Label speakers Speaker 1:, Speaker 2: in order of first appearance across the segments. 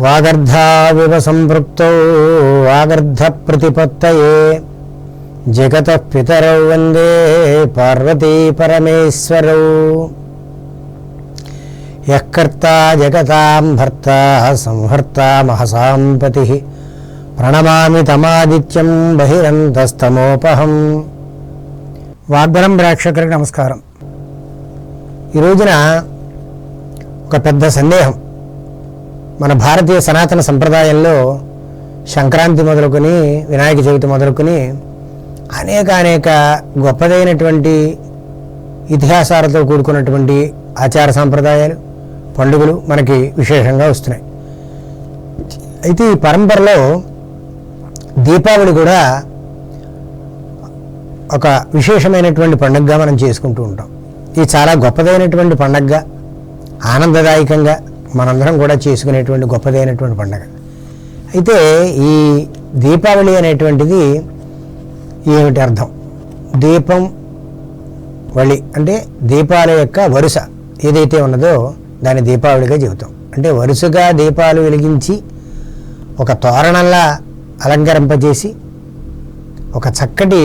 Speaker 1: వాగర్ధావివ సంపృక్తౌ వాగర్ధ ప్రతిపత్తయే జగత పితరౌ వందే పార్వతీ పరమేశ్వరౌ. యకర్త జగతాం భర్త సంహర్త మహసాంపతి ప్రణమామి తమాదిత్యం బహిరంతస్తమోపహం. వాగ్బలం ప్రేక్షకులకు నమస్కారం. ఈ రోజున ఒక పెద్ద సందేహం. మన భారతీయ సనాతన సంప్రదాయంలో సంక్రాంతి మొదలుకొని వినాయక చవితి మొదలుకొని అనేక అనేక గొప్పదైనటువంటి ఇతిహాసాలతో కూడుకున్నటువంటి ఆచార సాంప్రదాయాలు పండుగలు మనకి విశేషంగా వస్తున్నాయి. అయితే ఈ పరంపరలో దీపావళి కూడా ఒక విశేషమైనటువంటి పండుగగా మనం చేసుకుంటూ ఉంటాం. ఇది చాలా గొప్పదైనటువంటి పండుగగా ఆనందదాయకంగా మనందరం కూడా చేసుకునేటువంటి గొప్పదైనటువంటి పండగ. అయితే ఈ దీపావళి అనేటువంటిది ఏమిటి అర్థం? దీపం వళి అంటే దీపాల యొక్క వరుస ఏదైతే ఉన్నదో దాన్ని దీపావళిగా చెబుతాం. అంటే వరుసగా దీపాలు వెలిగించి ఒక తోరణంలా అలంకరింపజేసి ఒక చక్కటి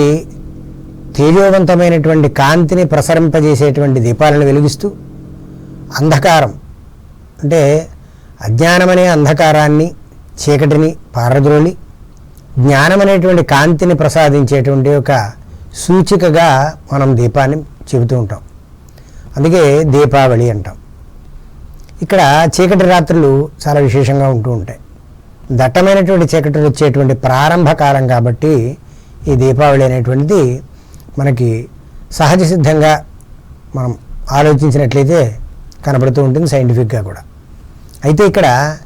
Speaker 1: తేజోవంతమైనటువంటి కాంతిని ప్రసరింపజేసేటువంటి దీపాలను వెలిగిస్తూ అంధకారం అంటే అజ్ఞానమనే అంధకారాన్ని చీకటిని పారద్రోలి జ్ఞానమనేటువంటి కాంతిని ప్రసాదించేటువంటి ఒక సూచికగా మనం దీపాన్ని చెబుతూ ఉంటాం. అందుకే దీపావళి అంటాం. ఇక్కడ చీకటి రాత్రులు చాలా విశేషంగా ఉంటూ ఉంటాయి. దట్టమైనటువంటి చీకటిలు వచ్చేటువంటి ప్రారంభ కాలం కాబట్టి ఈ దీపావళి అనేటువంటిది మనకి సహజ సిద్ధంగా మనం ఆలోచించినట్లయితే కనబడుతూ ఉంటుంది సైంటిఫిక్గా కూడా. అయితే ఇక్కడ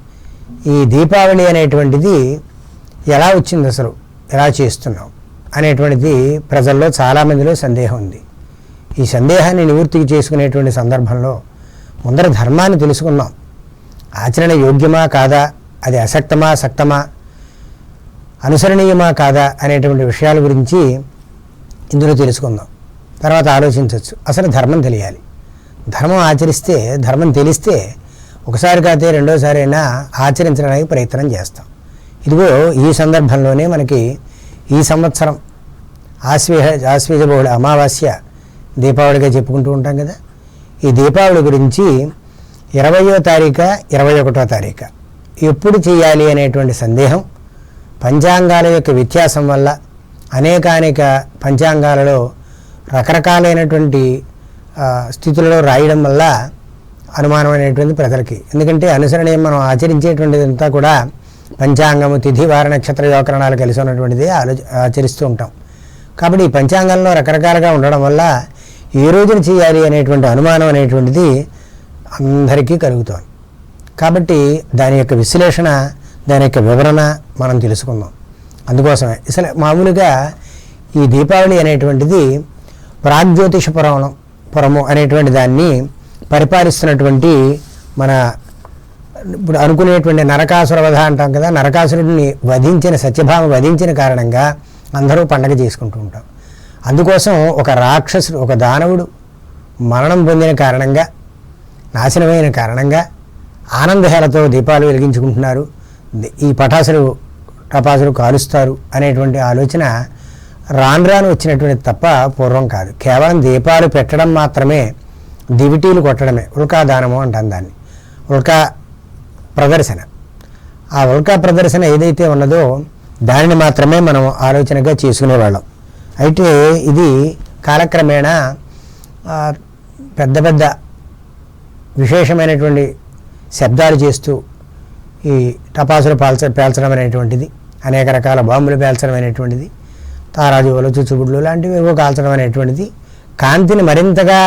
Speaker 1: ఈ దీపావళి అనేటువంటిది ఎలా వచ్చింది అసలు? ఎలా చేస్తున్నాం అనేటువంటిది ప్రజల్లో చాలామందిలో సందేహం ఉంది. ఈ సందేహాన్ని నివృత్తికి చేసుకునేటువంటి సందర్భంలో ముందర ధర్మాన్ని తెలుసుకున్నాం ఆచరణ యోగ్యమా కాదా? అది అసక్తమా సక్తమా? అనుసరణీయమా కాదా? అనేటువంటి విషయాల గురించి ఇందులో తెలుసుకుందాం. తర్వాత ఆలోచించవచ్చు. అసలు ధర్మం తెలియాలి. ధర్మం ఆచరిస్తే ధర్మం తెలిస్తే ఒకసారి కాతే రెండోసారి అయినా ఆచరించడానికి ప్రయత్నం చేస్తాం. ఇదిగో ఈ సందర్భంలోనే మనకి ఈ సంవత్సరం ఆశ్వీహ ఆశ్వేజ బహుళ అమావాస్య దీపావళిగా చెప్పుకుంటూ ఉంటాం కదా. ఈ దీపావళి గురించి ఇరవయో తారీఖు ఇరవై ఒకటో తారీఖు ఎప్పుడు చేయాలి అనేటువంటి సందేహం పంచాంగాల యొక్క వ్యత్యాసం వల్ల అనేకానేక పంచాంగాలలో రకరకాలైనటువంటి స్థితులలో రాయడం వల్ల అనుమానం అనేటువంటి ప్రజలకి. ఎందుకంటే అనుసరణీయం మనం ఆచరించేటువంటిదంతా కూడా పంచాంగము తిథి వార నక్షత్ర యోకరణాలు కలిసి ఉన్నటువంటిది ఆలో ఆచరిస్తూ ఉంటాం. కాబట్టి ఈ పంచాంగంలో రకరకాలుగా ఉండడం వల్ల ఏ రోజున చేయాలి అనేటువంటి అనుమానం అనేటువంటిది అందరికీ కలుగుతుంది. కాబట్టి దాని యొక్క విశ్లేషణ దాని యొక్క వివరణ మనం తెలుసుకుందాం. అందుకోసమే. అసలు మామూలుగా ఈ దీపావళి అనేటువంటిది ప్రాగ్జ్యోతిష పురాణం పురము అనేటువంటి దాన్ని పరిపాలిస్తున్నటువంటి మన ఇప్పుడు అనుకునేటువంటి నరకాసుర వధ అంటాం కదా నరకాసురుడిని వధించిన సత్యభామ వధించిన కారణంగా అందరూ పండగ చేసుకుంటూ ఉంటాం. అందుకోసం ఒక రాక్షసుడు ఒక దానవుడు మరణం పొందిన కారణంగా నాశనమైన కారణంగా ఆనందహేలతో దీపాలు వెలిగించుకుంటున్నారు. ఈ పటాసులు టపాసులు కాలుస్తారు అనేటువంటి ఆలోచన రాను రాను వచ్చినటువంటి తప్ప పూర్వం కాదు. కేవలం దీపాలు పెట్టడం మాత్రమే దివిటీలు కొట్టడమే ఉల్కా దానము అంటాం దాన్ని. ఉల్కా ప్రదర్శన. ఆ ఉల్కా ప్రదర్శన ఏదైతే ఉన్నదో దానిని మాత్రమే మనం ఆలోచనగా చేసుకునేవాళ్ళం అయితే ఇది కాలక్రమేణా పెద్ద పెద్ద విశేషమైనటువంటి శబ్దాలు చేస్తూ ఈ టపాసులు పాల్చ పేల్చడం అనేటువంటిది అనేక రకాల బాంబులు పేల్చడం అనేటువంటిది తారాజువులు చుచ్చుబుడ్లు లాంటివి ఏవో కాల్చడం అనేటువంటిది కాంతిని మరింతగా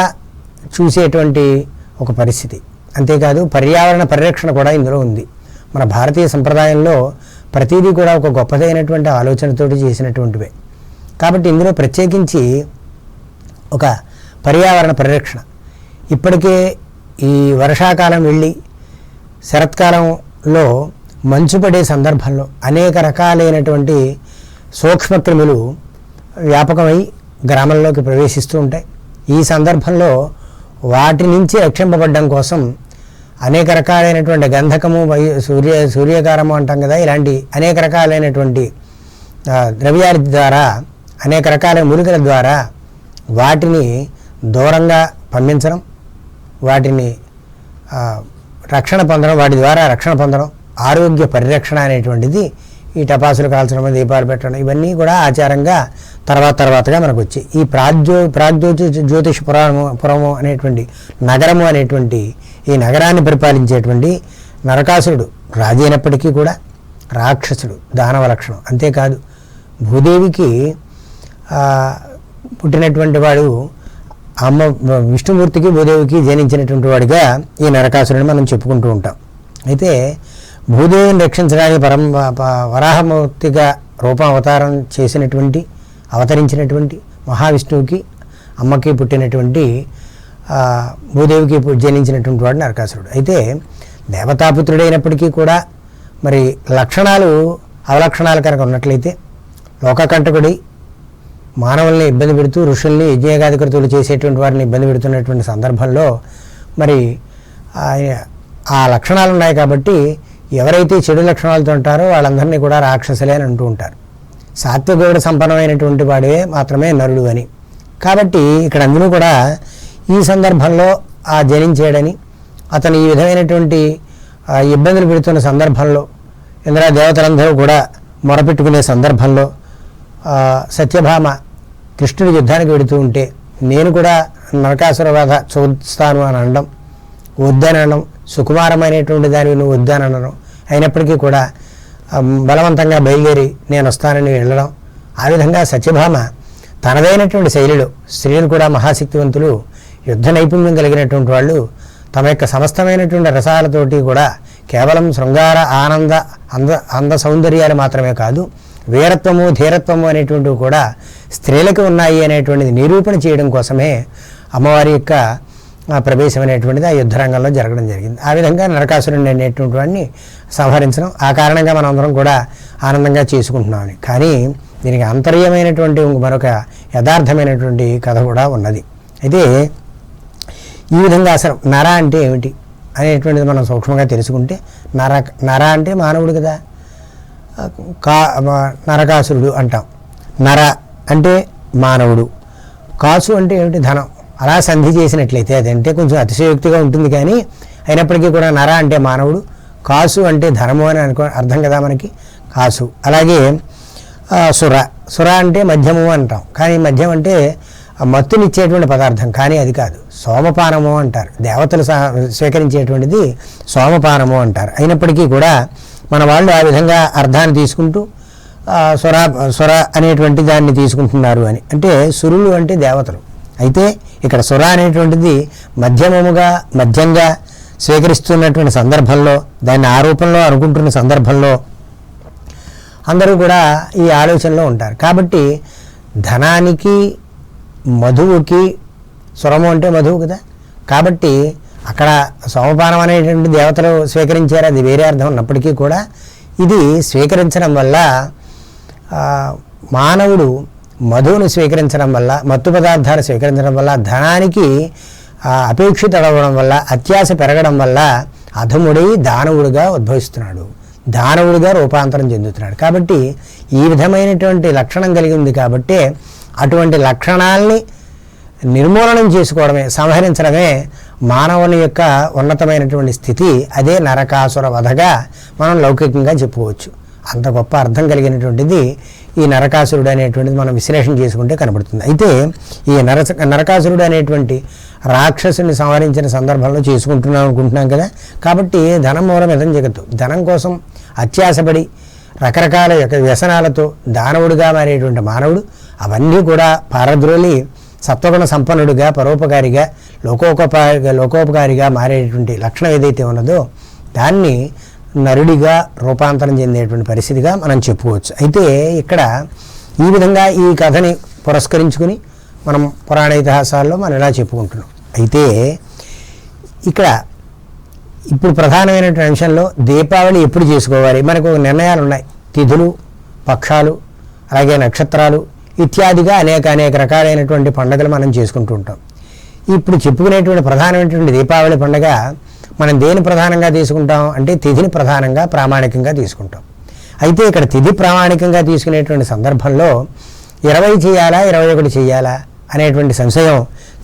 Speaker 1: చూసేటువంటి ఒక పరిస్థితి. అంతేకాదు పర్యావరణ పరిరక్షణ కూడా ఇందులో ఉంది. మన భారతీయ సంప్రదాయంలో ప్రతిదీ కూడా ఒక గొప్పదైనటువంటి ఆలోచనతోటి చేసినటువంటివే. కాబట్టి ఇందులో ప్రత్యేకించి ఒక పర్యావరణ పరిరక్షణ. ఇప్పటికే ఈ వర్షాకాలం వెళ్ళి శరత్కాలంలో మంచు పడే సందర్భంలో అనేక రకాలైనటువంటి సూక్ష్మక్రిములు వ్యాపకమై గ్రామంలోకి ప్రవేశిస్తూ ఉంటాయి. ఈ సందర్భంలో వాటి నుంచి రక్షింపబడడం కోసం అనేక రకాలైనటువంటి గంధకము సూర్య సూర్యకారము అంటాం కదా ఇలాంటి అనేక రకాలైనటువంటి ద్రవ్యాల ద్వారా అనేక రకాల మూలికల ద్వారా వాటిని దూరంగా పంపించడం వాటిని రక్షణ పొందడం వాటి ద్వారా రక్షణ పొందడం ఆరోగ్య పరిరక్షణ అనేటువంటిది ఈ టపాసులు కాల్చడం దీపాలు పెట్టడం ఇవన్నీ కూడా ఆచారంగా తర్వాత తర్వాతగా మనకు వచ్చాయి ఈ ప్రాజ్యో ప్రాగ్జ్యోతి జ్యోతిష పురాణము పురము అనేటువంటి నగరము అనేటువంటి ఈ నగరాన్ని పరిపాలించేటువంటి నరకాసురుడు రాజు అయినప్పటికీ కూడా రాక్షసుడు దానవ లక్షణం. అంతేకాదు భూదేవికి పుట్టినటువంటి వాడు అమ్మ విష్ణుమూర్తికి భూదేవికి జనించినటువంటి వాడిగా ఈ నరకాసురుని మనం చెప్పుకుంటూ ఉంటాం. అయితే భూదేవిని రక్షించడానికి పరం వరాహమూర్తిగా రూపం అవతారం చేసినటువంటి అవతరించినటువంటి మహావిష్ణువుకి అమ్మకి పుట్టినటువంటి భూదేవికి జనించినటువంటి వాడు నరకాసురుడు. అయితే దేవతాపుత్రుడైనప్పటికీ కూడా మరి లక్షణాలు అవలక్షణాలు కనుక ఉన్నట్లయితే లోకకంటకుడి మానవుల్ని ఇబ్బంది పెడుతూ ఋషుల్ని యజ్ఞయాగాధికృతులు చేసేటువంటి వారిని ఇబ్బంది పెడుతున్నటువంటి సందర్భంలో మరి ఆ లక్షణాలు ఉన్నాయి కాబట్టి ఎవరైతే చెడు లక్షణాలతో ఉంటారో వాళ్ళందరినీ కూడా రాక్షసులే అని అంటూ ఉంటారు. సాత్వికుడు సంపన్నమైనటువంటి వాడే మాత్రమే నరుడు అని. కాబట్టి ఇక్కడ అందరూ కూడా ఈ సందర్భంలో ఆ జనించాడని అతను ఈ విధమైనటువంటి ఇబ్బందులు పెడుతున్న సందర్భంలో ఇంద్ర దేవతలందరూ కూడా మొరపెట్టుకునే సందర్భంలో సత్యభామ కృష్ణుడి యుద్ధానికి వెడుతూ ఉంటే నేను కూడా నరకాసుర వధ చూస్తాను అని అనడం వద్దనడం సుకుమారమైనటువంటి దానివి నువ్వు వద్దనడం అయినప్పటికీ కూడా బలవంతంగా బయలుదేరి నేను వస్తానని వెళ్ళడం ఆ విధంగా సత్యభామ తనదైనటువంటి శైలిలో స్త్రీలు కూడా మహాశక్తివంతులు యుద్ధ నైపుణ్యం కలిగినటువంటి వాళ్ళు తమ యొక్క సమస్తమైనటువంటి రసాలతోటి కూడా కేవలం శృంగార ఆనంద అంద అంద సౌందర్యాలు మాత్రమే కాదు వీరత్వము ధీరత్వము అనేటువంటివి కూడా స్త్రీలకు ఉన్నాయి అనేటువంటిది నిరూపణ చేయడం కోసమే అమ్మవారి యొక్క ప్రవేశం అనేటువంటిది ఆ యుద్ధరంగంలో జరగడం జరిగింది. ఆ విధంగా నరకాసురుడు అనేటువంటి వాడిని సంహరించడం ఆ కారణంగా మనం అందరం కూడా ఆనందంగా చేసుకుంటున్నామని. కానీ దీనికి అంతర్యమైనటువంటి మరొక యథార్థమైనటువంటి కథ కూడా ఉన్నది. అయితే ఈ విధంగా అసలు నర అంటే ఏమిటి అనేటువంటిది మనం సూక్ష్మంగా తెలుసుకుంటే నర నర అంటే మానవుడు కదా. కా నరకాసురుడు అంటాం. నర అంటే మానవుడు. కాసు అంటే ఏమిటి? ధనం. అలా సంధి చేసినట్లయితే అదంటే కొంచెం అతిశయోక్తిగా ఉంటుంది కానీ అయినప్పటికీ కూడా నర అంటే మానవుడు కాసు అంటే ధనము అని అనుకో అర్థం కదా మనకి? కాసు. అలాగే సుర. సుర అంటే మద్యము అంటాం. కానీ మద్యం అంటే ఆ మత్తునిచ్చేటువంటి పదార్థం కానీ అది కాదు. సోమపానము అంటారు. దేవతలు స్వీకరించేటువంటిది సోమపానము అంటారు. అయినప్పటికీ కూడా మన వాళ్ళు ఆ విధంగా అర్థాన్ని తీసుకుంటూ సుర స్వర స్వర అనేటువంటి దాన్ని తీసుకుంటున్నారు అని. అంటే సురులు అంటే దేవతలు. అయితే ఇక్కడ సుర అనేటువంటిది మధ్యమముగా మధ్యంగా స్వీకరిస్తున్నటువంటి సందర్భంలో దాన్ని ఆరోపణలో అనుకుంటున్న సందర్భంలో అందరూ కూడా ఈ ఆలోచనలో ఉంటారు. కాబట్టి ధనానికి మధువుకి స్వరము అంటే మధువు కదా? కాబట్టి అక్కడ సోమపానం అనేటువంటి దేవతలు స్వీకరించారు అది వేరే అర్థం ఉన్నప్పటికీ కూడా ఇది స్వీకరించడం వల్ల మానవుడు మధువును స్వీకరించడం వల్ల మత్తు పదార్థాలు స్వీకరించడం వల్ల ధనానికి అపేక్షిత అవ్వడం వల్ల అత్యాశ పెరగడం వల్ల అధముడై దానవుడిగా ఉద్భవిస్తున్నాడు. దానవుడిగా రూపాంతరం చెందుతున్నాడు. కాబట్టి ఈ విధమైనటువంటి లక్షణం కలిగి ఉంది కాబట్టి అటువంటి లక్షణాల్ని నిర్మూలనం చేసుకోవడమే సంహరించడమే మానవుని యొక్క ఉన్నతమైనటువంటి స్థితి. అదే నరకాసుర వధగా మనం లౌకికంగా చెప్పుకోవచ్చు. అంత గొప్ప అర్థం కలిగినటువంటిది ఈ నరకాసురుడు అనేటువంటిది మనం విశ్లేషణ చేసుకుంటే కనబడుతుంది అయితే ఈ నరస నరకాసురుడు అనేటువంటి రాక్షసుని సంహరించిన సందర్భంలో చేసుకుంటున్నాం అనుకుంటున్నాం కదా. కాబట్టి ధనం మూలం ఎదం జగత్తు ధనం కోసం అత్యాసపడి రకరకాల యొక్క వ్యసనాలతో దానవుడిగా మారేటువంటి మానవుడు అవన్నీ కూడా పారద్రోలి సత్వగుణ సంపన్నుడిగా పరోపకారిగా లోకోపకారిగా లోకోపకారిగా మారేటువంటి లక్షణం ఏదైతే ఉన్నదో దాన్ని నరుడిగా రూపాంతరం చెందేటువంటి పరిస్థితిగా మనం చెప్పుకోవచ్చు. అయితే ఇక్కడ ఈ విధంగా ఈ కథని పురస్కరించుకుని మనం పురాణ ఇతిహాసాల్లో మనం ఇలా చెప్పుకుంటున్నాం? అయితే ఇక్కడ ఇప్పుడు ప్రధానమైనటువంటి అంశంలో దీపావళి ఎప్పుడు చేసుకోవాలి? మనకు నిర్ణయాలు ఉన్నాయి తిథులు పక్షాలు అలాగే నక్షత్రాలు ఇత్యాదిగా అనేక అనేక రకాలైనటువంటి పండుగలు మనం చేసుకుంటూ ఉంటాం. ఇప్పుడు చెప్పుకునేటువంటి ప్రధానమైనటువంటి దీపావళి పండుగ మనం దేని ప్రధానంగా తీసుకుంటాం? అంటే తిథిని ప్రధానంగా ప్రామాణికంగా తీసుకుంటాం. అయితే ఇక్కడ తిథి ప్రామాణికంగా తీసుకునేటువంటి సందర్భంలో ఇరవై చేయాలా ఇరవై ఒకటి చేయాలా అనేటువంటి సంశయం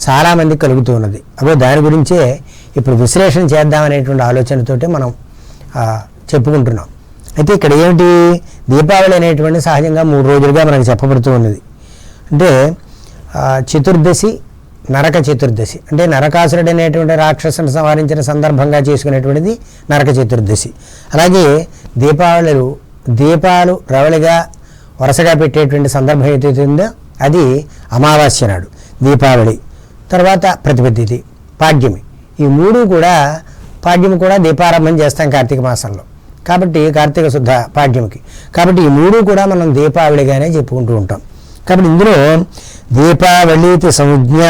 Speaker 1: చాలామందికి కలుగుతూ ఉన్నది. అగో దాని గురించే ఇప్పుడు విశ్లేషణ చేద్దామనేటువంటి ఆలోచనతోటి మనం చెప్పుకుంటున్నాం. అయితే ఇక్కడ ఏమిటి? దీపావళి అనేటువంటి సహజంగా మూడు రోజులుగా మనకు చెప్పబడుతూ ఉన్నది. అంటే చతుర్దశి నరక చతుర్దశి. అంటే నరకాసురుడు అనేటువంటి రాక్షసుని సంహరించిన సందర్భంగా చేసుకునేటువంటిది నరక చతుర్దశి. అలాగే దీపావళిలు దీపాలు రవళిగా వరుసగా పెట్టేటువంటి సందర్భం ఏదైతే ఉందో అది అమావాస్య నాడు దీపావళి. తర్వాత ప్రతిపత్తి పాడ్యమి. ఈ మూడు కూడా పాడ్యమి కూడా దీపారంభం చేస్తాం కార్తీక మాసంలో. కాబట్టి కార్తీక శుద్ధ పాడ్యమికి. కాబట్టి ఈ మూడు కూడా మనం దీపావళిగానే చెప్పుకుంటూ ఉంటాం. కాబట్టి ఇందులో దీపావళి సంజ్ఞ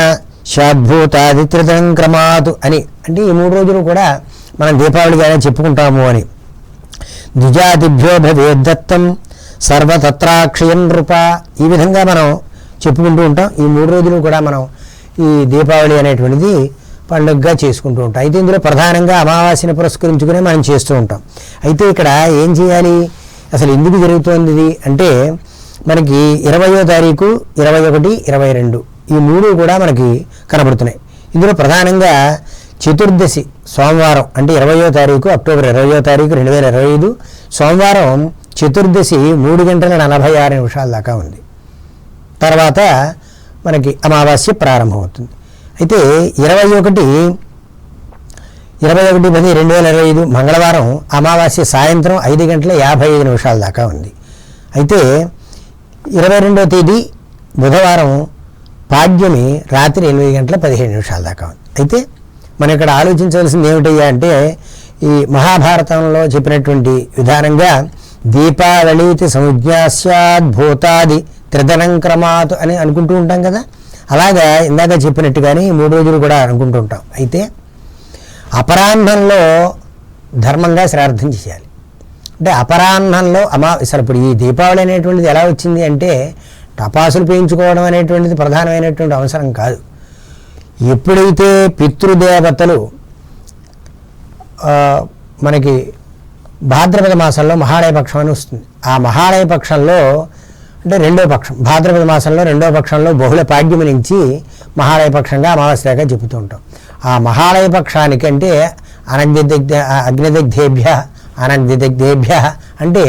Speaker 1: షాద్భూతాదిత్రితం క్రమాదు అని. అంటే ఈ మూడు రోజులు కూడా మనం దీపావళిగానే చెప్పుకుంటాము అని. ద్విజాతిభ్యో భవేద్దత్తం సర్వతత్రాక్షయం నృప. ఈ విధంగా మనం చెప్పుకుంటూ ఉంటాం. ఈ మూడు రోజులు కూడా మనం ఈ దీపావళి అనేటువంటిది పండుగగా చేసుకుంటూ ఉంటాం. అయితే ఇందులో ప్రధానంగా అమావాస్యను పురస్కరించుకునే మనం చేస్తూ ఉంటాం. అయితే ఇక్కడ ఏం చేయాలి? అసలు ఎందుకు జరుగుతోంది అంటే మనకి ఇరవయో తారీఖు ఇరవై ఒకటి ఇరవై రెండు. ఈ మూడు కూడా మనకి కనబడుతున్నాయి. ఇందులో ప్రధానంగా చతుర్దశి సోమవారం అంటే ఇరవయో తారీఖు అక్టోబర్ ఇరవయో తారీఖు రెండు వేల ఇరవై ఐదు సోమవారం చతుర్దశి మూడు గంటల నలభై ఆరు నిమిషాల దాకా ఉంది. తర్వాత మనకి అమావాస్య ప్రారంభమవుతుంది. అయితే ఇరవై ఒకటి ఇరవై ఒకటి పది రెండు వేల ఇరవై ఐదు మంగళవారం అమావాస్య సాయంత్రం ఐదు గంటల యాభై ఐదు నిమిషాల దాకా ఉంది. అయితే ఇరవై రెండవ తేదీ బుధవారం పాడ్యమి రాత్రి ఎనిమిది గంటల పదిహేను నిమిషాల దాకా ఉంది. అయితే మనం ఇక్కడ ఆలోచించవలసింది ఏమిటయ్యా అంటే ఈ మహాభారతంలో చెప్పినటువంటి విధానంగా దీపావళితి సంజ్ఞాస్యాద్భూతాది త్రిదనంక్రమాత్ అని అనుకుంటూ ఉంటాం కదా? అలాగా ఇందాక చెప్పినట్టుగానే కానీ మూడు రోజులు కూడా అనుకుంటూ ఉంటాం. అయితే అపరాహ్నంలో ధర్మంగా శ్రార్థం చేయాలి. అంటే అపరాహ్నంలో అమావాస్య ఇప్పుడు ఈ దీపావళి అనేటువంటిది ఎలా వచ్చింది అంటే టపాసులు పేయించుకోవడం అనేటువంటిది ప్రధానమైనటువంటి అవసరం కాదు. ఎప్పుడైతే పితృదేవతలు మనకి భాద్రపద మాసంలో మహాలయ పక్షం అని వస్తుంది. ఆ మహాలయ పక్షంలో అంటే రెండో పక్షం భాద్రపద మాసంలో రెండో పక్షంలో బహుళ పాడ్యము నుంచి మహాలయ పక్షంగా అమావాస్యగా చెబుతూ ఉంటాం. ఆ మహాలయ అంటే అనగ్నిదగ్ధ అగ్నిదగ్ధేభ్య అనగ్నిదగ్ధేభ్య అంటే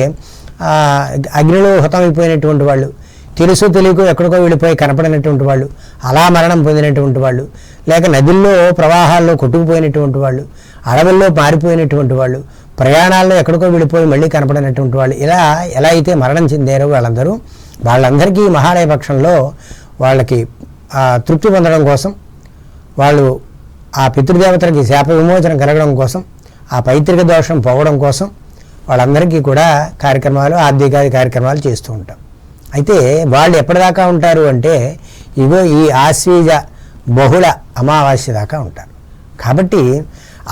Speaker 1: అగ్నిలో హతమైపోయినటువంటి వాళ్ళు తెలుసు తెలియకు ఎక్కడికో వెళ్ళిపోయి కనపడినటువంటి వాళ్ళు అలా మరణం పొందినటువంటి వాళ్ళు లేక నదుల్లో ప్రవాహాల్లో కొట్టుకుపోయినటువంటి వాళ్ళు అడవుల్లో మారిపోయినటువంటి వాళ్ళు ప్రయాణాల్లో ఎక్కడికో వెళ్ళిపోయి మళ్ళీ కనపడినటువంటి వాళ్ళు ఇలా ఎలా అయితే మరణం చెందారో వాళ్ళందరూ వాళ్ళందరికీ మహాలయ పక్షంలో వాళ్ళకి తృప్తి పొందడం కోసం వాళ్ళు ఆ పితృదేవతలకి శాప విమోచన కలగడం కోసం ఆ పైతృక దోషం పోవడం కోసం వాళ్ళందరికీ కూడా కార్యక్రమాలు ఆర్థికాది కార్యక్రమాలు చేస్తూ ఉంటాం. అయితే వాళ్ళు ఎప్పటిదాకా ఉంటారు అంటే ఇగో ఈ ఆశ్వీజ బహుళ అమావాస్య దాకా ఉంటారు. కాబట్టి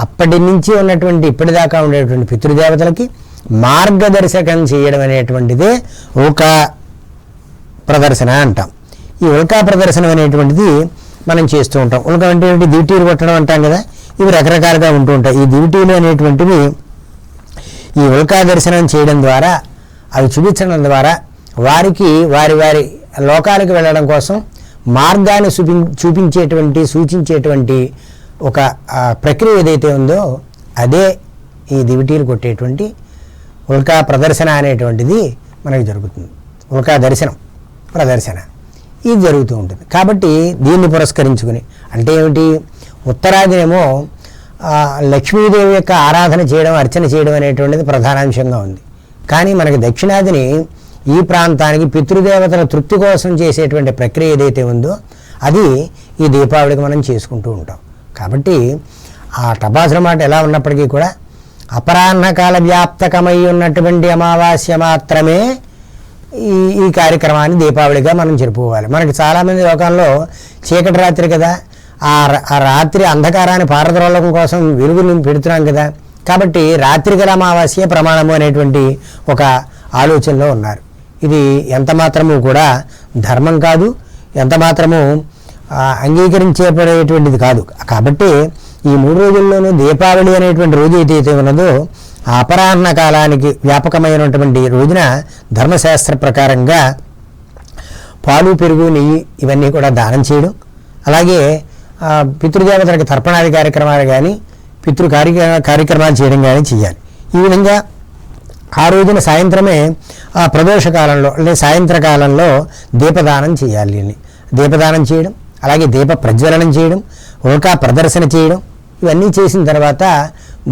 Speaker 1: అప్పటి నుంచి ఉన్నటువంటి ఇప్పటిదాకా ఉండేటువంటి పితృదేవతలకి మార్గదర్శకం చేయడం అనేటువంటిదే ఒక ప్రదర్శన అంటాం. ఈ ఉల్కా ప్రదర్శనం అనేటువంటిది మనం చేస్తూ ఉంటాం. ఉల్క అంటే ఏంటి? దివిటీలు కొట్టడం అంటాం కదా ఇవి రకరకాలుగా ఉంటూ ఉంటాయి. ఈ దివిటీలు అనేటువంటివి ఈ ఉల్కా దర్శనం చేయడం ద్వారా అవి చూపించడం ద్వారా వారికి వారి వారి లోకాలకు వెళ్ళడం కోసం మార్గాన్ని చూపి చూపించేటువంటి సూచించేటువంటి ఒక ప్రక్రియ ఏదైతే ఉందో అదే ఈ దివిటీలు కొట్టేటువంటి ఉల్కా ప్రదర్శన అనేటువంటిది మనకి జరుగుతుంది. ఉల్కా దర్శనం ప్రదర్శన. ఇది జరుగుతూ ఉంటుంది. కాబట్టి దీన్ని పురస్కరించుకుని అంటే ఏమిటి? ఉత్తరాదినేమో లక్ష్మీదేవి యొక్క ఆరాధన చేయడం అర్చన చేయడం అనేటువంటిది ప్రధానాంశంగా ఉంది. కానీ మనకి దక్షిణాదిని ఈ ప్రాంతానికి పితృదేవతల తృప్తి కోసం చేసేటువంటి ప్రక్రియ ఏదైతే ఉందో అది ఈ దీపావళికి మనం చేసుకుంటూ ఉంటాం. కాబట్టి ఆ టపాసుల మాట ఎలా ఉన్నప్పటికీ కూడా అపరాహ్నకాల వ్యాప్తకమై ఉన్నటువంటి అమావాస్య మాత్రమే ఈ ఈ కార్యక్రమాన్ని దీపావళిగా మనం జరుపుకోవాలి. మనకి చాలామంది లోకంలో చీకటి రాత్రి కదా ఆ ర- ఆ రాత్రి అంధకారాన్ని పారద్రోలకం కోసం వెలుగులు పెడుతున్నాం కదా కాబట్టి రాత్రి గల అమావాస్య ప్రమాణము అనేటువంటి ఒక ఆలోచనలో ఉన్నారు. ఇది ఎంత మాత్రము కూడా ధర్మం కాదు ఎంత మాత్రము అంగీకరించేపడేటువంటిది కాదు. కాబట్టి ఈ మూడు రోజుల్లోనూ దీపావళి అనేటువంటి రోజు ఏదైతే ఉన్నదో ఆ అపరాహ్న కాలానికి వ్యాపకమైనటువంటి రోజున ధర్మశాస్త్ర ప్రకారంగా పాలు పెరుగు నెయ్యి ఇవన్నీ కూడా దానం చేయడం. అలాగే పితృదేవతలకు తర్పణాది కార్యక్రమాలు కానీ పితృ కార్య కార్యక్రమాలు చేయడం కానీ చేయాలి. ఈ విధంగా ఆ రోజున సాయంత్రమే ఆ ప్రదోషకాలంలో అంటే సాయంత్రకాలంలో దీపదానం చేయాలి అని దీపదానం చేయడం అలాగే దీప ప్రజ్వలనం చేయడం ఉల్కా ప్రదర్శన చేయడం ఇవన్నీ చేసిన తర్వాత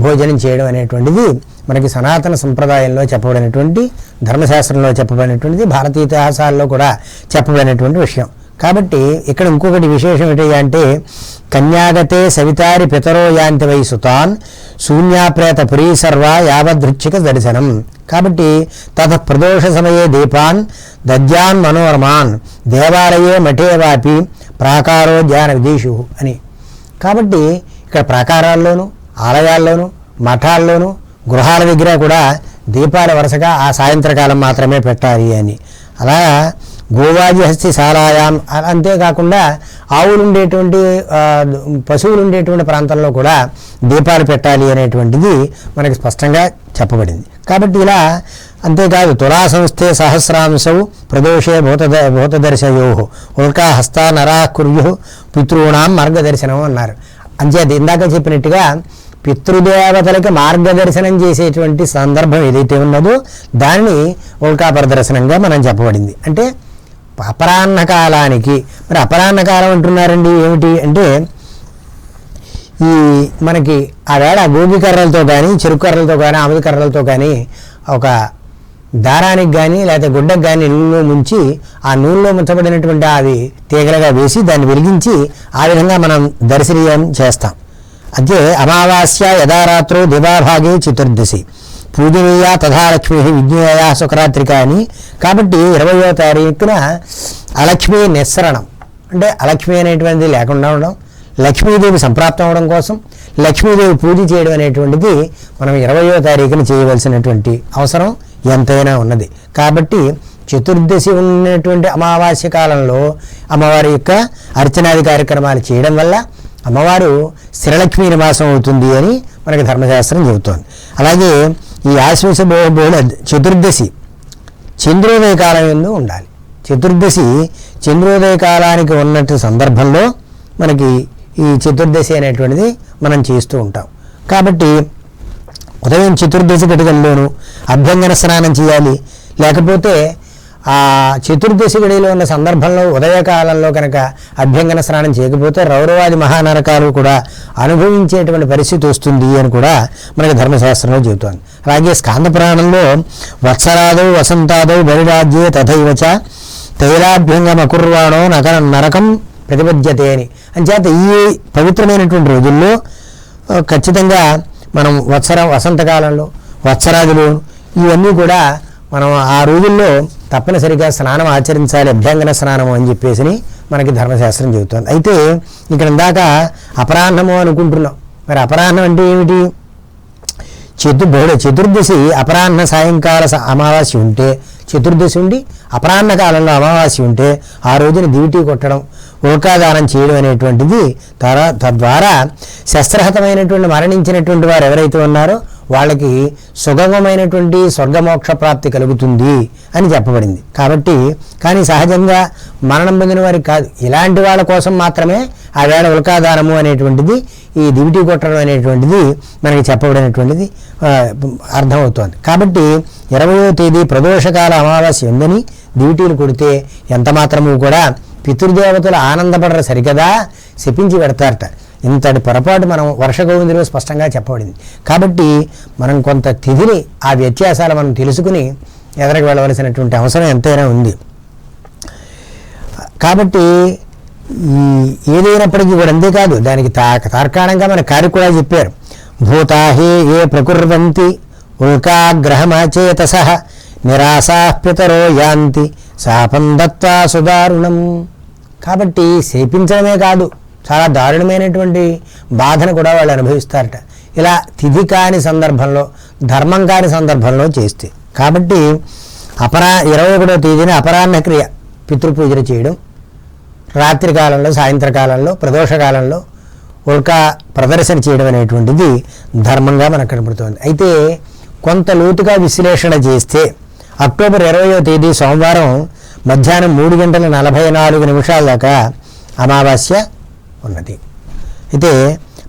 Speaker 1: భోజనం చేయడం అనేటువంటిది మనకి సనాతన సంప్రదాయంలో చెప్పబడినటువంటి ధర్మశాస్త్రంలో చెప్పబడినటువంటిది భారతీయ ఇతిహాసాల్లో కూడా చెప్పబడినటువంటి విషయం. కాబట్టి ఇక్కడ ఇంకొకటి విశేషం ఏంటి అంటే కన్యాగతే సవితారి పితరో యాంతి వై సుతాన్ శూన్యాప్రేత పురీ సర్వ యావదృచ్ఛిక దర్శనం. కాబట్టి తత ప్రదోష సమయే దీపాన్ దద్యాన్ మనోరమాన్ దేవాలయే మఠే వాపి ప్రాకారో ధ్యాన విదేశు అని. కాబట్టి ఇక్కడ ప్రాకారాల్లోనూ ఆలయాల్లోనూ మఠాల్లోనూ గృహాల దగ్గర కూడా దీపాల వరుసగా ఆ సాయంత్రకాలం మాత్రమే పెట్టాలి అని. అలా గోవాజి హస్తి సారాయాం అంతేకాకుండా ఆవులు ఉండేటువంటి పశువులు ఉండేటువంటి ప్రాంతంలో కూడా దీపాలు పెట్టాలి అనేటువంటిది మనకి స్పష్టంగా చెప్పబడింది. కాబట్టి ఇలా అంతేకాదు తులా సంస్థే సహస్రాంశవు ప్రదోషే భూతద భూతదర్శయో ఉల్కా హస్త నరా కుర్యు పితృణాం మార్గదర్శనం అన్నారు. అంచేది ఇందాక చెప్పినట్టుగా పితృదేవతలకి మార్గదర్శనం చేసేటువంటి సందర్భం ఏదైతే ఉన్నదో దాన్ని ఉల్కా ప్రదర్శనంగా మనం చెప్పబడింది. అంటే అపరాహ్న కాలానికి మరి అపరాహ్న కాలం అంటున్నారండి ఏమిటి అంటే ఈ మనకి ఆ వేళ గోగి కర్రలతో కానీ చెరుకు కర్రలతో కానీ ఆమెది కర్రలతో కానీ ఒక దారానికి కానీ లేకపోతే గుడ్డకు కానీ నూనెలో ముంచి ఆ నూనెలో ముంచబడినటువంటి అవి తీగలుగా వేసి దాన్ని వెలిగించి ఆ విధంగా మనం దర్శనీయం చేస్తాం. అదే అమావాస్య యథారాత్రో దివాభాగే చతుర్దశి. పూజనీయ తథాలక్ష్మి విజ్ఞేయ సుఖరాత్రిక అని కాబట్టి ఇరవయో తారీఖున అలక్ష్మి నిస్సరణం. అంటే అలక్ష్మి అనేటువంటిది లేకుండా ఉండడం లక్ష్మీదేవి సంప్రాప్తం అవడం కోసం లక్ష్మీదేవి పూజ చేయడం అనేటువంటిది మనం ఇరవయో తారీఖున చేయవలసినటువంటి అవసరం ఎంతైనా ఉన్నది. కాబట్టి చతుర్దశి ఉన్నటువంటి అమావాస్య కాలంలో అమ్మవారి యొక్క అర్చనాది కార్యక్రమాలు చేయడం వల్ల అమ్మవారు స్థిరలక్ష్మీ నివాసం అవుతుంది అని మనకి ధర్మశాస్త్రం చెబుతోంది. అలాగే ఈ ఆశ్వేష బోధ చతుర్దశి చంద్రోదయ కాలం ఎందు ఉండాలి. చతుర్దశి చంద్రోదయ కాలానికి ఉన్నట్టు సందర్భంలో మనకి ఈ చతుర్దశి అనేటువంటిది మనం చేస్తూ ఉంటాం. కాబట్టి ఉదయం చతుర్దశి ఘటకంలోనూ అభ్యంగన స్నానం చేయాలి. లేకపోతే ఆ చతుర్దశి గడిలో ఉన్న సందర్భంలో ఉదయకాలంలో కనుక అభ్యంగన స్నానం చేయకపోతే రౌరవాది మహానరకాలు కూడా అనుభవించేటువంటి పరిస్థితి వస్తుంది అని కూడా మనకి ధర్మశాస్త్రంలో చెబుతోంది. అలాగే స్కాంద పురాణంలో వత్సరాదౌ వసంతాదౌ బలిరాజ్యే తథైవచ తైలాభ్యంగమ కుర్వాణో నక నరకం ప్రతిపద్యతే అని. అంచేత ఈ పవిత్రమైనటువంటి రోజుల్లో ఖచ్చితంగా మనం వత్సర వసంతకాలంలో వత్సరాదులు ఇవన్నీ కూడా మనం ఆ రోజుల్లో తప్పనిసరిగా స్నానం ఆచరించాలి అభ్యంగన స్నానం అని చెప్పేసి మనకి ధర్మశాస్త్రం చెబుతోంది. అయితే ఇక్కడ ఇందాక అపరాహ్నము అనుకుంటున్నాం. మరి అపరాహ్నం అంటే ఏమిటి? చతు బహుళ చతుర్దశి అపరాహ్న సాయంకాల అమావాస్య ఉంటే చతుర్దశి ఉండి అపరాహ్న కాలంలో అమావాస్య ఉంటే ఆ రోజున దివిటీ కొట్టడం ఉల్కాదానం చేయడం అనేటువంటిది తర తద్వారా శస్త్రహతమైనటువంటి మరణించినటువంటి వారు ఎవరైతే ఉన్నారో వాళ్ళకి సుగమమైనటువంటి స్వర్గమోక్ష ప్రాప్తి కలుగుతుంది అని చెప్పబడింది. కాబట్టి కానీ సహజంగా మరణం పొందిన వారికి కాదు. ఇలాంటి వాళ్ళ కోసం మాత్రమే ఆ వేళ ఉల్కాదానము అనేటువంటిది ఈ దివిటి కొట్టడం అనేటువంటిది మనకి చెప్పబడినటువంటిది అర్థమవుతోంది. కాబట్టి ఇరవయో తేదీ ప్రదోషకాల అమావాస్య ఉందని దివిటీలు కొడితే ఎంత మాత్రము కూడా పితృదేవతలు ఆనందపడరు సరికదా శపించి పెడతారట. ఇంతటి పొరపాటు మనం వర్ష గోవిందులో స్పష్టంగా చెప్పబడింది. కాబట్టి మనం కొంత తిథిని ఆ వ్యత్యాసాలు మనం తెలుసుకుని ఎదరికి వెళ్ళవలసినటువంటి అవసరం ఎంతైనా ఉంది. కాబట్టి ఈ ఏదైనప్పటికీ కూడా అంతేకాదు దానికి తా తార్కాణంగా మన కార్య కూడా చెప్పారు. భూతాహే ఏ ప్రకుర్వంతి ఉల్కాగ్రహమచేతస నిరాశా యాంతి శాపం దత్వా సుదారుణం. కాబట్టి శేపించడమే కాదు చాలా దారుణమైనటువంటి బాధను కూడా వాళ్ళు అనుభవిస్తారట. ఇలా తిథి కాని సందర్భంలో ధర్మం కాని సందర్భంలో చేస్తే. కాబట్టి అపరా ఇరవై ఒకటో తేదీన అపరాహ్న క్రియ పితృపూజలు చేయడం. రాత్రి కాలంలో సాయంత్రకాలంలో ప్రదోషకాలంలో ఉల్క ప్రదర్శన చేయడం అనేటువంటిది ధర్మంగా మనకు కనబడుతోంది అయితే కొంత లోతుగా విశ్లేషణ చేస్తే అక్టోబర్ ఇరవయో తేదీ సోమవారం మధ్యాహ్నం మూడు గంటల నలభై నాలుగు నిమిషాల దాకా అమావాస్య ఉన్నది. అయితే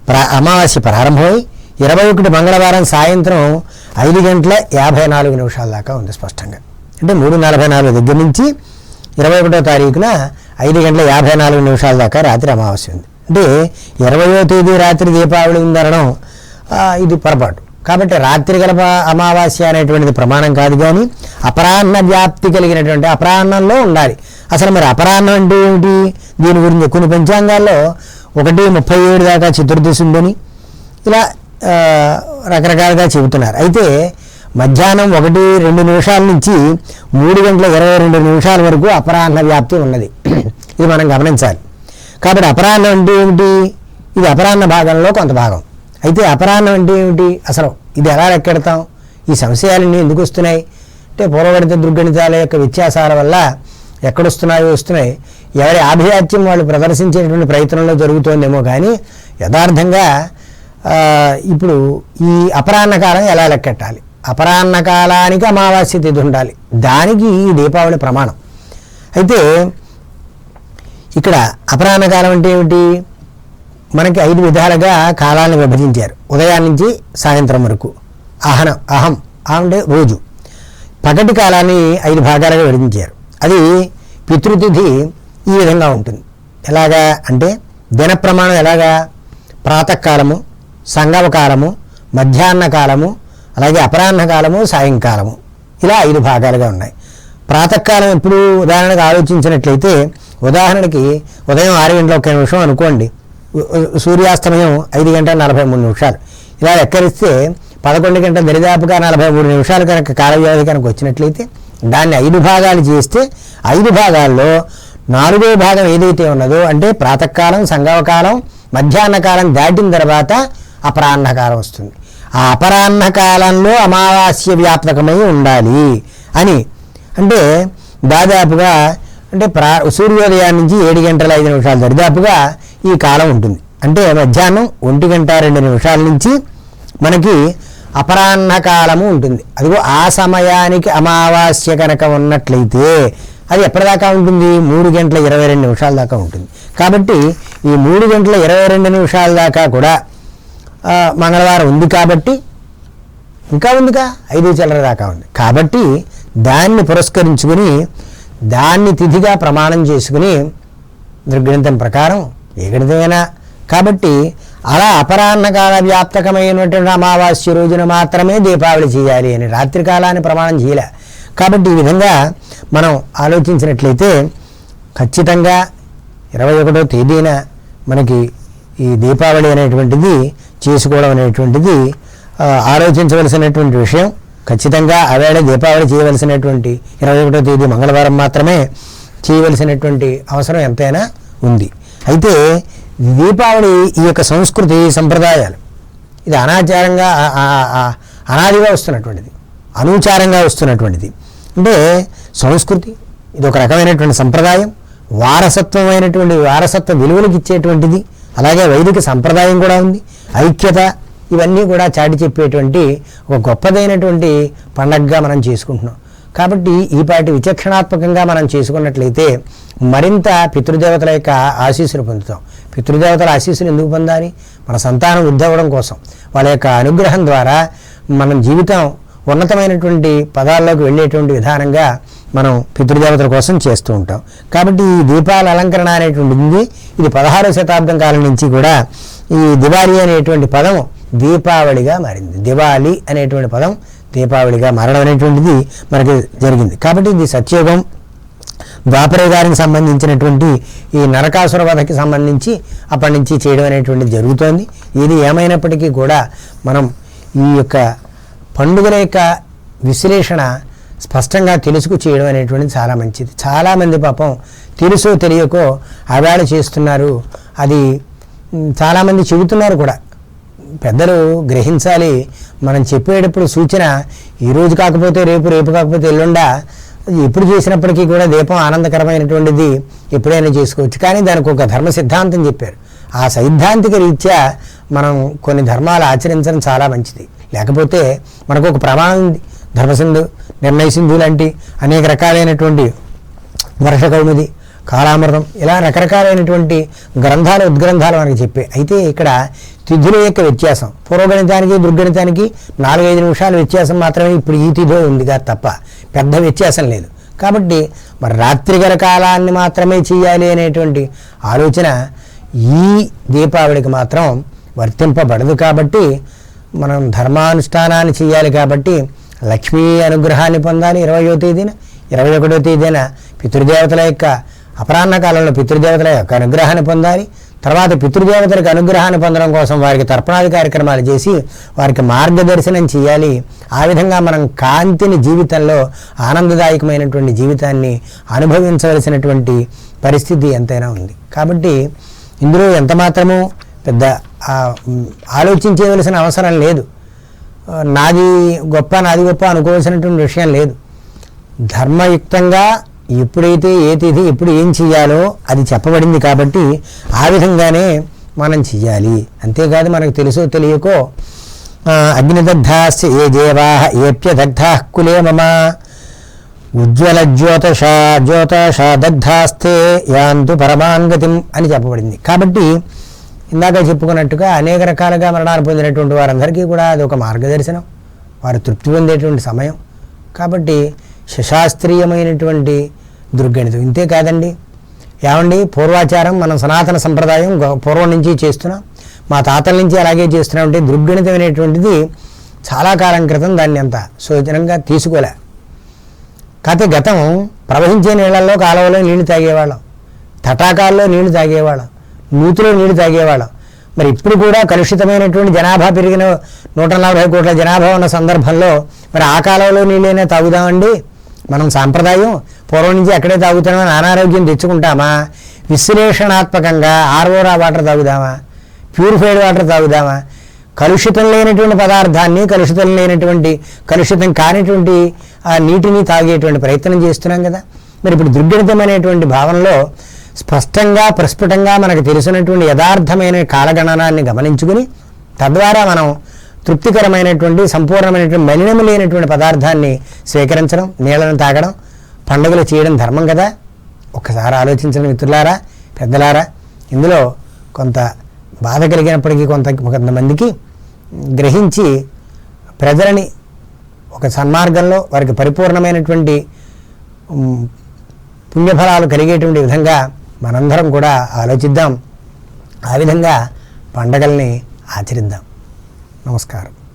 Speaker 1: ప్ర అమావాస్య ప్రారంభమై ఇరవై ఒకటి మంగళవారం సాయంత్రం ఐదు గంటల యాభై నాలుగు నిమిషాల దాకా ఉంది స్పష్టంగా. అంటే మూడు నలభై నాలుగు దగ్గర నుంచి ఇరవై ఒకటో తారీఖున ఐదు గంటల యాభై నాలుగు నిమిషాల దాకా రాత్రి అమావాస్య ఉంది. అంటే ఇరవయో తేదీ రాత్రి దీపావళి ఉందనడం ఇది పొరపాటు. కాబట్టి రాత్రి గల అమావాస్య అనేటువంటిది ప్రమాణం కాదు కానీ అపరాహ్న వ్యాప్తి కలిగినటువంటి అపరాహ్నంలో ఉండాలి. అసలు మరి అపరాహ్నం అంటే ఏమిటి? దీని గురించి కొన్ని పంచాంగాల్లో ఒకటి ముప్పై ఏడు దాకా చతుర్దశి ఉందని ఇలా రకరకాలుగా చెబుతున్నారు. అయితే మధ్యాహ్నం ఒకటి రెండు నిమిషాల నుంచి మూడు గంటల ఇరవై రెండు నిమిషాల వరకు అపరాహ్న వ్యాప్తి ఉన్నది. ఇది మనం గమనించాలి. కాబట్టి అపరాహ్నం అంటే ఏమిటి? ఇది అపరాహ్న భాగంలో కొంత భాగం. అయితే అపరాహ్నం అంటే ఏమిటి? అసలు ఇది ఎలా లెక్కెడతాం? ఈ సంశయాలన్నీ ఎందుకు వస్తున్నాయి? అంటే పూర్వగణిత దుర్గణితాల యొక్క వ్యత్యాసాల వల్ల ఎక్కడొస్తున్నాయో వస్తున్నాయి. ఎవరి ఆభిజాత్యం వాళ్ళు ప్రదర్శించేటువంటి ప్రయత్నంలో జరుగుతోందేమో కానీ యథార్థంగా ఇప్పుడు ఈ అపరాహ్నకాలం ఎలా లెక్కెట్టాలి? అపరాహ్నకాలానికి అమావాస్య తిథి ఉండాలి. దానికి ఈ దీపావళి ప్రమాణం. అయితే ఇక్కడ అపరాహ్నకాలం అంటే ఏమిటి? మనకి ఐదు విధాలుగా కాలాలను విభజించారు. ఉదయం నుంచి సాయంత్రం వరకు. అహనం అహం అహం అంటే రోజు. పగటి కాలాన్ని ఐదు భాగాలుగా విభజించారు. అది పితృతిథి ఈ విధంగా ఉంటుంది. ఎలాగా అంటే దిన ప్రమాణం ఎలాగా? ప్రాతకాలము సంగమకాలము మధ్యాహ్న కాలము అలాగే అపరాహ్న కాలము సాయంకాలము. ఇలా ఐదు భాగాలుగా ఉన్నాయి. ప్రాతకాలం ఎప్పుడు ఉదాహరణకు ఆలోచించినట్లయితే ఉదాహరణకి ఉదయం ఆరు గంటల ఒక నిమిషం అనుకోండి. సూర్యాస్తమయం ఐదు గంటల నలభై మూడు నిమిషాలు. ఇలా లెక్కరిస్తే పదకొండు గంటల దరిదాపుగా నలభై మూడు నిమిషాలు కనుక కాల వ్యవధి కనుక వచ్చినట్లయితే దాన్ని ఐదు భాగాలు చేస్తే ఐదు భాగాల్లో నాలుగో భాగం ఏదైతే ఉన్నదో అంటే ప్రాతకాలం సంగవకాలం మధ్యాహ్న కాలం దాటిన తర్వాత అపరాహ్నకాలం వస్తుంది. ఆ అపరాహ్నకాలంలో అమావాస్య వ్యాపకమై ఉండాలి అని. అంటే దాదాపుగా అంటే ప్రా సూర్యోదయం నుంచి ఏడు గంటల ఐదు నిమిషాలు దరిదాపుగా ఈ కాలం ఉంటుంది. అంటే మధ్యాహ్నం ఒంటి గంట రెండు నిమిషాల నుంచి మనకి అపరాహ్న కాలము ఉంటుంది. అదిగో ఆ సమయానికి అమావాస్య కనుక ఉన్నట్లయితే అది ఎప్పటిదాకా ఉంటుంది? మూడు గంటల ఇరవై రెండు నిమిషాల దాకా ఉంటుంది. కాబట్టి ఈ మూడు గంటల ఇరవై రెండు నిమిషాల దాకా కూడా మంగళవారం ఉంది కాబట్టి ఇంకా ఉందిగా? ఐదు చిల్లర దాకా ఉంది. కాబట్టి దాన్ని పురస్కరించుకుని దాన్ని తిథిగా ప్రమాణం చేసుకుని దుర్గ్రంథం ప్రకారం ఏ గణితమైనా కాబట్టి అలా అపరాహ్న కాల వ్యాప్తకమైనటువంటి అమావాస్య రోజున మాత్రమే దీపావళి చేయాలి అని రాత్రి కాలాన్ని ప్రమాణం చేయలే. కాబట్టి ఈ విధంగా మనం ఆలోచించినట్లయితే ఖచ్చితంగా ఇరవై ఒకటో తేదీన మనకి ఈ దీపావళి అనేటువంటిది చేసుకోవడం అనేటువంటిది ఆలోచించవలసినటువంటి విషయం. ఖచ్చితంగా ఆవేళ దీపావళి చేయవలసినటువంటి ఇరవై ఒకటో తేదీ మంగళవారం మాత్రమే చేయవలసినటువంటి అవసరం ఎంతైనా ఉంది. అయితే దీపావళి ఈ యొక్క సంస్కృతి సంప్రదాయాలు. ఇది అనాచారంగా అనాదిగా వస్తున్నటువంటిది. అనూచారంగా వస్తున్నటువంటిది. అంటే సంస్కృతి ఇది ఒక రకమైనటువంటి సంప్రదాయం. వారసత్వమైనటువంటి వారసత్వ విలువలకు ఇచ్చేటువంటిది. అలాగే వైదిక సంప్రదాయం కూడా ఉంది. ఐక్యత ఇవన్నీ కూడా చాటి చెప్పేటువంటి ఒక గొప్పదైనటువంటి పండగగా మనం చేసుకుంటున్నాం. కాబట్టి ఈ పాటి విచక్షణాత్మకంగా మనం చేసుకున్నట్లయితే మరింత పితృదేవతల యొక్క ఆశీస్సులు పొందుతాం. పితృదేవతల ఆశీస్సులు ఎందుకు పొందాలి? మన సంతానం వృద్ధవడం కోసం. వాళ్ళ యొక్క అనుగ్రహం ద్వారా మనం జీవితం ఉన్నతమైనటువంటి పదాల్లోకి వెళ్ళేటువంటి విధానంగా మనం పితృదేవతల కోసం చేస్తూ ఉంటాం. కాబట్టి ఈ దీపాల అలంకరణ అనేటువంటిది ఇది పదహారవ శతాబ్దం కాలం నుంచి కూడా ఈ దివాళీ అనేటువంటి పదం దీపావళిగా మారింది. దివాళి అనేటువంటి పదం దీపావళిగా మారడం అనేటువంటిది మనకి జరిగింది. కాబట్టి ఇది సత్యోగం ద్వాపరే గారికి సంబంధించినటువంటి ఈ నరకాసుర వధకి సంబంధించి అప్పటి నుంచి చేయడం అనేటువంటిది జరుగుతోంది. ఇది ఏమైనప్పటికీ కూడా మనం ఈ యొక్క పండుగల యొక్క విశ్లేషణ స్పష్టంగా తెలుసుకు చేయడం అనేటువంటిది చాలా మంచిది. చాలామంది పాపం తెలుసో తెలియకో అవేళ చేస్తున్నారు. అది చాలామంది చెబుతున్నారు కూడా. పెద్దలు గ్రహించాలి. మనం చెప్పేటప్పుడు సూచన ఈరోజు కాకపోతే రేపు రేపు కాకపోతే ఎల్లుండా ఎప్పుడు చేసినప్పటికీ కూడా దీపం ఆనందకరమైనటువంటిది ఎప్పుడైనా చేసుకోవచ్చు. కానీ దానికి ఒక ధర్మ సిద్ధాంతం చెప్పారు. ఆ సైద్ధాంతిక రీత్యా మనం కొన్ని ధర్మాలు ఆచరించడం చాలా మంచిది. లేకపోతే మనకు ఒక ప్రమాణం ఉంది. ధర్మసింధు నిర్ణయసింధు లాంటి అనేక రకాలైనటువంటి వర్ష కౌముది కాలామృతం ఇలా రకరకాలైనటువంటి గ్రంథాలు ఉద్గ్రంథాలు మనకి చెప్పాయి అయితే ఇక్కడ తిథుల యొక్క వ్యత్యాసం. పూర్వగణితానికి దుర్గణితానికి నాలుగైదు నిమిషాల వ్యత్యాసం మాత్రమే ఇప్పుడు ఈ తిథి ఉందిగా తప్ప పెద్ద వ్యత్యాసం లేదు. కాబట్టి మరి రాత్రిగల కాలాన్ని మాత్రమే చేయాలి అనేటువంటి ఆలోచన ఈ దీపావళికి మాత్రం వర్తింపబడదు కాబట్టి మనం ధర్మానుష్ఠానాన్ని చేయాలి కాబట్టి లక్ష్మీ అనుగ్రహాన్ని పొందాలి ఇరవయో తేదీన ఇరవై ఒకటో తేదీన పితృదేవతల యొక్క అపరాహ్న కాలంలో పితృదేవతల యొక్క అనుగ్రహాన్ని పొందాలి. తర్వాత పితృదేవతలకు అనుగ్రహాన్ని పొందడం కోసం వారికి తర్పణాది కార్యక్రమాలు చేసి వారికి మార్గదర్శనం చేయాలి. ఆ విధంగా మనం కాంతిని జీవితంలో ఆనందదాయకమైనటువంటి జీవితాన్ని అనుభవించవలసినటువంటి పరిస్థితి ఎంతైనా ఉంది. కాబట్టి ఇందులో ఎంత మాత్రము పెద్ద ఆలోచించేవలసిన ఆలోచించవలసిన అవసరం లేదు. నాది గొప్ప నాది గొప్ప అనుకోవాల్సినటువంటి విషయం లేదు. ధర్మయుక్తంగా ఎప్పుడైతే ఏ తిథి ఎప్పుడు ఏం చెయ్యాలో అది చెప్పబడింది కాబట్టి ఆ విధంగానే మనం చెయ్యాలి. అంతేకాదు మనకు తెలుసో తెలియకో అగ్నిదగ్ధాస్ ఏ దేవా ఏప్యదగ్ధా కులే మమ. ఉజ్వల జ్యోతష జ్యోతష దగ్ధాస్తే యాంతు పరమాంగతిం అని చెప్పబడింది. కాబట్టి ఇందాక చెప్పుకున్నట్టుగా అనేక రకాలుగా మరణాలు పొందినటువంటి వారందరికీ కూడా అది ఒక మార్గదర్శనం. వారు తృప్తి పొందేటువంటి సమయం. కాబట్టి శశాస్త్రీయమైనటువంటి దుర్గణితం. ఇంతే కాదండి. ఏమండి? పూర్వాచారం మనం సనాతన సంప్రదాయం పూర్వం నుంచి చేస్తున్నాం. మా తాతల నుంచి అలాగే చేస్తున్నాం అంటే దుర్గణితం అనేటువంటిది చాలా కాలం క్రితం దాన్ని అంత సోచనంగా తీసుకోలే. కాకపోతే గతం ప్రవహించే నీళ్ళల్లో కాలువలో నీళ్ళు తాగేవాళ్ళం. తటాకాల్లో నీళ్ళు తాగేవాళ్ళం. నూతిలో నీళ్ళు తాగేవాళ్ళం. మరి ఇప్పుడు కూడా కలుషితమైనటువంటి జనాభా పెరిగిన నూట నలభై కోట్ల జనాభా ఉన్న సందర్భంలో మరి ఆ కాలంలో నీళ్ళైనా తాగుదామండి? మనం సాంప్రదాయం పూర్వం నుంచి అక్కడే తాగుతున్నామని అనారోగ్యం తెచ్చుకుంటామా? విశ్లేషణాత్మకంగా ఆర్ఓరా వాటర్ తాగుదామా? ప్యూరిఫైడ్ వాటర్ తాగుదామా? కలుషితం లేనటువంటి పదార్థాన్ని కలుషితం లేనటువంటి కలుషితం కానిటువంటి ఆ నీటిని తాగేటువంటి ప్రయత్నం చేస్తున్నాం కదా. మరి ఇప్పుడు దుర్గణితమైనటువంటి భావనలో స్పష్టంగా ప్రస్ఫుటంగా మనకు తెలిసినటువంటి యథార్థమైన కాలగణనాన్ని గమనించుకుని తద్వారా మనం తృప్తికరమైనటువంటి సంపూర్ణమైనటువంటి మలినం లేనటువంటి పదార్థాన్ని స్వీకరించడం నీళ్ళను తాగడం పండుగలు చేయడం ధర్మం కదా? ఒక్కసారి ఆలోచించడం మిత్రులారా పెద్దలారా. ఇందులో కొంత బాధ కలిగినప్పటికీ కొంత కొంతమందికి గ్రహించి ప్రజలని ఒక సన్మార్గంలో వారికి పరిపూర్ణమైనటువంటి పుణ్యఫలాలు కలిగేటువంటి విధంగా మనందరం కూడా ఆలోచిద్దాం. ఆ విధంగా పండగల్ని ఆచరిద్దాం. నమస్కారం.